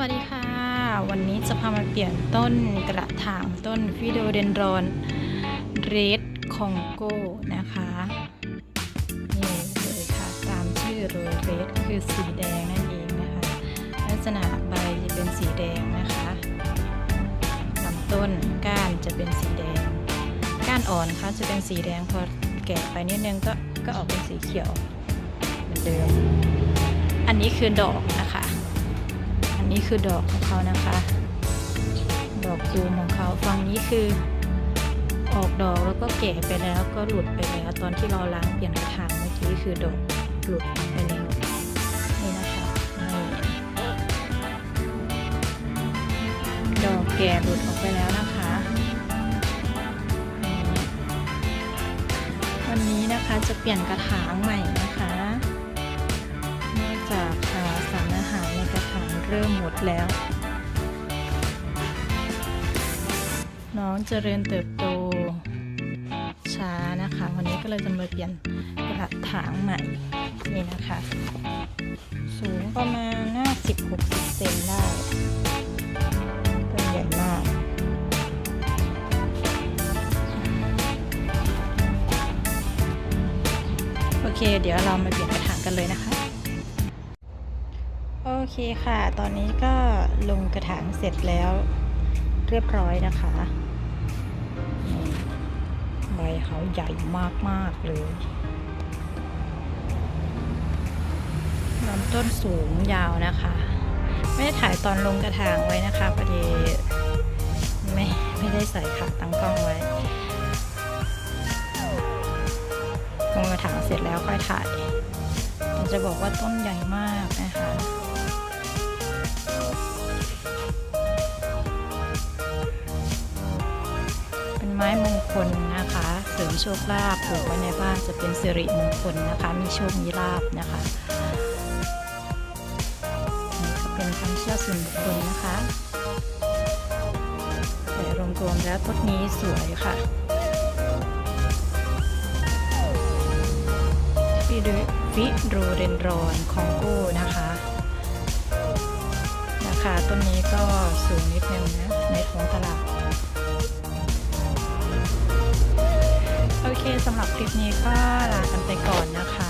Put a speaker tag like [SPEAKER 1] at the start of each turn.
[SPEAKER 1] วัสดีค่ะ วันนี้จะพามาเปลี่ยนต้นกระถางต้นฟิโดเดนรอนเรดคองโกนะคะนี่เลยค่ะตามชื่อเลยเรดคือสีแดงนั่นเองนะคะ ลักษณะใบจะเป็นสีแดงนะคะลำต้นก้านจะเป็นสีแดง ก้านอ่อนค่ะจะเป็นสีแดงพอแก่ไปนิดนึงก็ก็ออกเป็นสีเขียวเหมือนเดิมอันนี้คือดอก นะคะอันนี้คือดอกของเขานะคะ ดอกตูมของเขาฝั่งนี้คือออกดอกแล้วก็แก่ไปแล้วก็หลุดไปแล้วตอนที่เราล้างเปลี่ยนกระถางเมื่อกี้คือดอกหลุดไปแล้วนี่นะคะนี่ดอกแก่หลุดออกไปแล้วนะคะวันนี้นะคะจะเปลี่ยนกระถางใหม่นะ เริ่มหมดแล้ว น้องเจริญเติบโต ช้านะคะ วันนี้ก็เลยจะมาเปลี่ยนกระถางใหม่นี่นะคะ สูงประมาณน่าสิบหกสิบเซนได้ต้นใหญ่มากโอเค เดี๋ยวเรามาเปลี่ยนกระถางกันเลยนะคะ โอเคค่ะ ตอนนี้ก็ลงกระถางเสร็จแล้วเรียบร้อยนะคะใบเขาใหญ่มาก ๆ เลยลำต้นสูงยาวนะคะ ไม่ได้ถ่ายตอนลงกระถางไว้นะคะพอดีไม่ไม่ได้ใส่ขาตั้งกล้องไว้ ลงกระถางเสร็จแล้วค่อยถ่ายจะบอกว่าต้นใหญ่มากนะคะ ไม้มงคลนะคะ เสริมโชคลาภปลูกไว้ในบ้านจะเป็นสิริมงคลนะคะ มีโชคมีลาภนะคะนี่ก็เป็นความเชื่อส่วนบุคคลนะคะแต่รวมๆแล้วต้นนี้สวยค่ะฟิโดฟิโรเดนรอนคองโกนะคะราคาต้นนี้ก็สูงนิดนึงนะในท้องตลาด หรับคลิปนี้ก็ลากันไปก่อนนะคะ